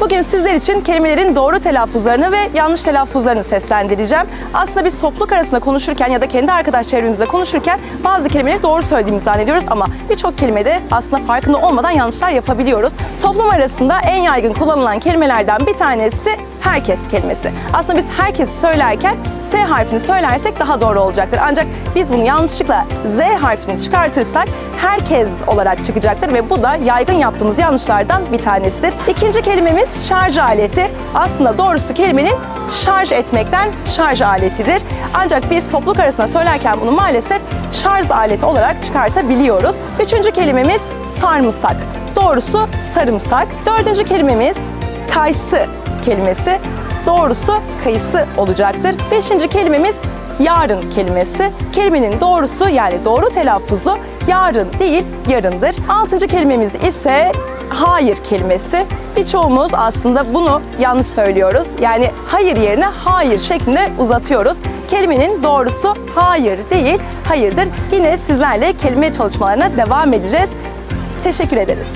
Bugün sizler için kelimelerin doğru telaffuzlarını ve yanlış telaffuzlarını seslendireceğim. Aslında biz topluluk arasında konuşurken ya da kendi arkadaş çevremizde konuşurken bazı kelimeleri doğru söylediğimizi zannediyoruz ama birçok kelimede aslında farkında olmadan yanlışlar yapabiliyoruz. Toplum arasında en yaygın kullanılan kelimelerden bir tanesi herkes kelimesi. Aslında biz herkes söylerken S harfini söylersek daha doğru olacaktır. Ancak biz bunu yanlışlıkla Z harfini çıkartırsak herkes olarak çıkacaktır ve bu da yaygın yaptığımız yanlışlardan bir tanesidir. İkinci kelimemiz şarj aleti. Aslında doğrusu kelimenin şarj etmekten şarj aletidir. Ancak biz topluluk arasında söylerken bunu maalesef şarj aleti olarak çıkartabiliyoruz. Üçüncü kelimemiz sarımsak. Doğrusu sarımsak. Dördüncü kelimemiz kayısı kelimesi. Doğrusu kayısı olacaktır. Beşinci kelimemiz yarın kelimesi. Kelimenin doğrusu yani doğru telaffuzu yarın değil yarındır. Altıncı kelimemiz ise hayır kelimesi. Birçoğumuz aslında bunu yanlış söylüyoruz. Yani hayır yerine hayır şeklinde uzatıyoruz. Kelimenin doğrusu hayır değil, hayırdır. Yine sizlerle kelime çalışmalarına devam edeceğiz. Teşekkür ederiz.